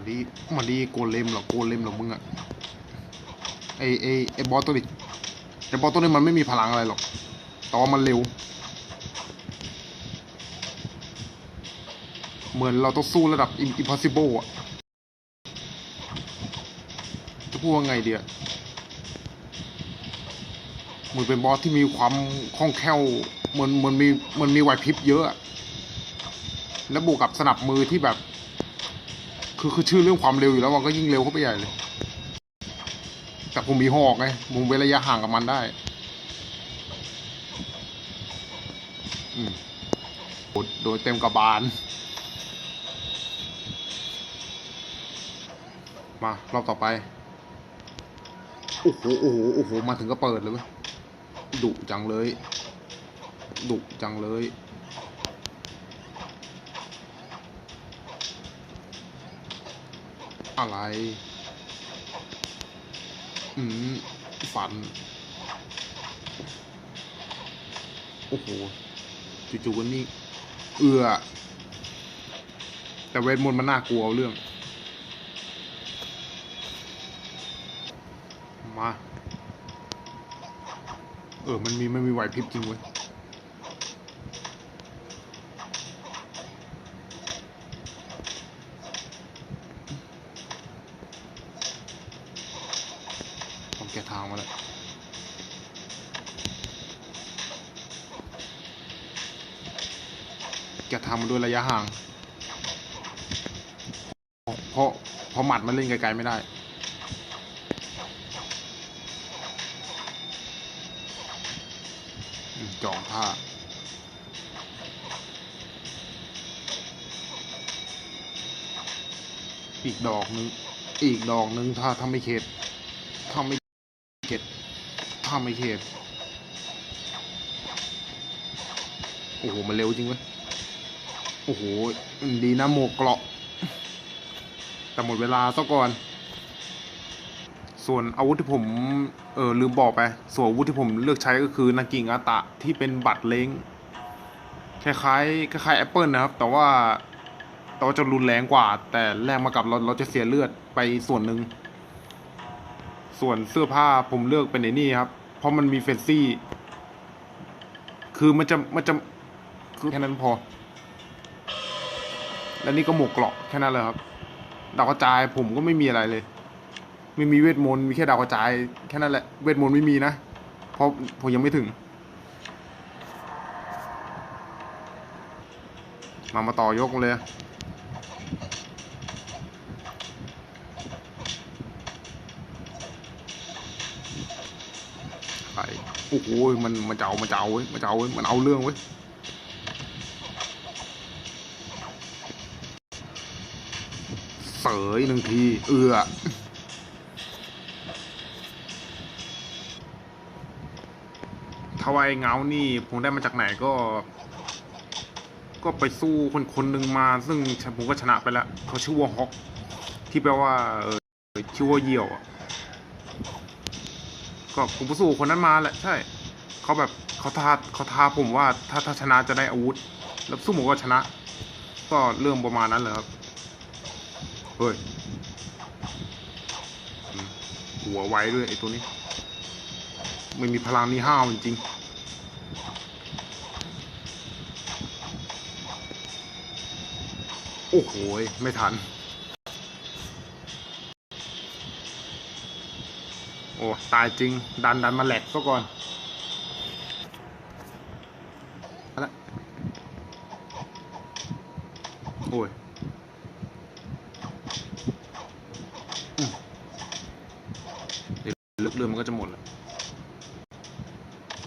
มาดีมาดีโกเลมหรอโกเลมหรอมึงอะไอไอไอบอสตัวนี้ไอบอสตัวนี้มันไม่มีพลังอะไรหรอกแต่ว่ามันเร็ว เหมือนเราต้องสู้ระดับ impossible อะจะพูดว่าไงเดียเหมือนเป็นบอสที่มีความคล่องแคล่วเหมือนเหมือนมีเหมันมีไหวพริบเยอะ แล้วบวกกับสนับมือที่แบบ คือคือชื่อเรื่องความเร็วอยู่แล้วมันก็ยิ่งเร็วเข้าไปใหญ่เลย แต่ผมมีหอกไงผมเว้นระยะห่างกับมันได้ อืมโดโดนเต็มกระบาล มารอบต่อไป โอ้โหโอ้โหโอ้โหมาถึงก็เปิดเลยดุจังเลย ดุจังเลย อะไร อืม ฝัน โอ้โหจู่ๆก็นี่เอือ แต่เวทมนต์มันน่ากลัวเอาเรื่อง มา เออ มันมี มันมีไหวพริบจริงเว้ย แกะทางมาด้วยระยะห่าง เพราะเพราะหมัดมันเล่นไกลๆไม่ได้จองผ้าอีกดอกนึง อีกดอกนึง ถ้าถ้าไม่เข็ดถ้าไม่เข็ดถ้าไม่เข็ดโอ้โห มันเร็วจริงเว้ย โอ้โห ดีนะหมวกเกราะ แต่หมดเวลาซะก่อน ส่วนอาวุธที่ผมเออลืมบอกไป ส่วนอาวุธที่ผมเลือกใช้ก็คือนากิงอาตะที่เป็นบัตรเล้งคล้ายๆคล้ายๆแอปเปิลนะครับ แต่ว่าแต่ว่าจะรุนแรงกว่า แต่แลกมากับเราเราจะเสียเลือดไปส่วนหนึ่ง ส่วนเสื้อผ้าผมเลือกเป็นไอ้นี่ครับ เพราะมันมีเฟนซี่ คือมันจะมันจะคือแค่นั้นพอ และนี่ก็หมวกเกราะแค่นั้นเลยครับดาวกระจายผมก็ไม่มีอะไรเลย ไม่มีเวทมนต์มีแค่ดาวกระจายแค่นั้นแหละเวทมนต์ไม่มีนะเพราะผมยังไม่ถึง มามาต่อยกเลยไข่โอ้โหมันมันจะเอามันจะเอาเว้ยมันจะเอาเว้ยมันเอาเรื่องเว้ย ยหนึ่งที เอือทวายเงานี่ผมได้มาจากไหนก็ ก็ไปสู้คนคนหนึ่งมา ซึ่งผมก็ชนะไปแล้ว เขาชื่อว่าฮอก ที่แปลว่า เออชื่อว่าเหยี่ยวก็ผมไปสู้คนนั้นมาแหละ ใช่ เขาแบบเขาท้าเขาท้าผมว่าถ้าถ้าชนะจะได้อาวุธ แล้วสู้ผมก็ชนะ ก็เรื่องประมาณนั้นเลยครับ เฮ้ย หัวไว้ด้วยไอ้ตัวนี้ ไม่มีพลังนี่ห้าวจริงโอ้โหยไม่ทัน โอ้ ตายจริง ดันดันมาแหลกซะก่อนเอาละโอ้ย เลือกเรือมันก็จะหมดแล้ว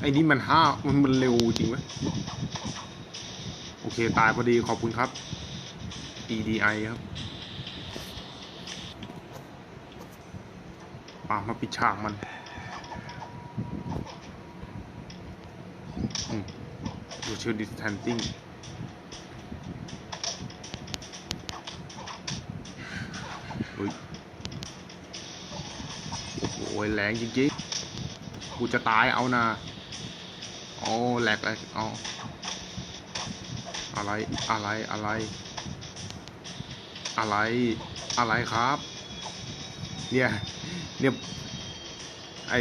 ไอ้นี่มันห้ามันมันเร็วจริงเว้ยโอเค ตายพอดีขอบคุณครับ EDI ครับป่ามาปิดฉากมันอืมดูเชื่อ distancing เโอ้โหแรงจริงๆกูจะตายเอานะโอ้แหลกเลยเอาอะไรอะไรอะไร อะไรอะไรครับ เนี่ยเนี่ยไอ